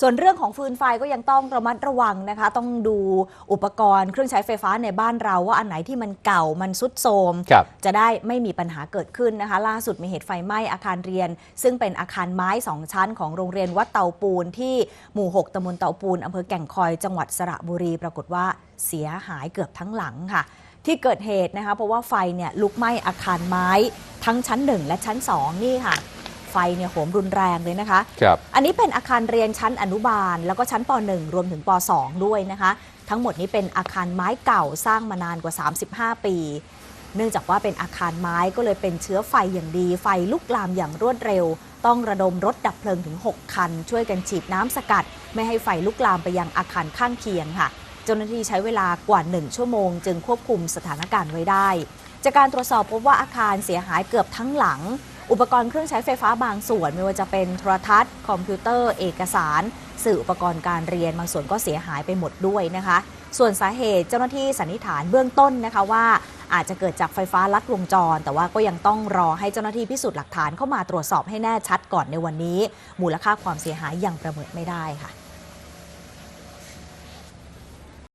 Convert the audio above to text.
ส่วนเรื่องของฟืนไฟก็ยังต้องระมัดระวังนะคะ ต้องดูอุปกรณ์เครื่องใช้ไฟฟ้าในบ้านเราว่าอันไหนที่มันเก่ามันสุดโทรมครับจะได้ไม่มีปัญหาเกิดขึ้นนะคะ ล่าสุดมีเหตุไฟไหม้อาคารเรียน ซึ่งเป็นอาคารไม้สองชั้นของโรงเรียนวัดเตาปูนที่หมู่ 6ตำบลเตาปูนอำเภอแก่งคอยจังหวัดสระบุรี ปรากฏว่าเสียหายเกือบทั้งหลังค่ะ ที่เกิดเหตุนะคะเพราะว่าไฟเนี่ยลุกไหม้อาคารไม้ ทั้งชั้น 1 และชั้น 2 นี่ค่ะ ไฟเนี่ยโหมรุนแรงเลยนะคะ ครับ อันนี้เป็นอาคารเรียนชั้นอนุบาล แล้วก็ชั้นป .1 รวมถึงป .2 ด้วยนะคะ ทั้งหมดนี้เป็นอาคารไม้เก่าสร้างมานานกว่า 35 ปี เนื่องจากว่าเป็นอาคารไม้ก็เลยเป็นเชื้อไฟอย่างดี ไฟลุกลามอย่างรวดเร็ว ต้องระดมรถดับเพลิงถึง 6 คัน ช่วยกันฉีดน้ำสกัด ไม่ให้ไฟลุกลามไปยังอาคารข้างเคียงค่ะ เจ้าหน้าที่ใช้เวลากว่า 1 ชั่วโมง จึงควบคุมสถานการณ์ไว้ได้ จากการตรวจสอบพบว่าอาคารเสียหายเกือบทั้งหลัง อุปกรณ์เครื่องใช้ไฟฟ้าบางส่วน ไม่ว่าจะเป็นโทรทัศน์ คอมพิวเตอร์ เอกสาร สื่ออุปกรณ์การเรียน บางส่วนก็เสียหายไปหมดด้วยนะคะ ส่วนสาเหตุเจ้าหน้าที่สันนิษฐานเบื้องต้นนะคะว่าอาจจะเกิดจากไฟฟ้าลัดวงจร แต่ว่าก็ยังต้องรอให้เจ้าหน้าที่พิสูจน์หลักฐานเข้ามาตรวจสอบให้แน่ชัดก่อนในวันนี้ มูลค่าความเสียหายยังประเมินไม่ได้ค่ะ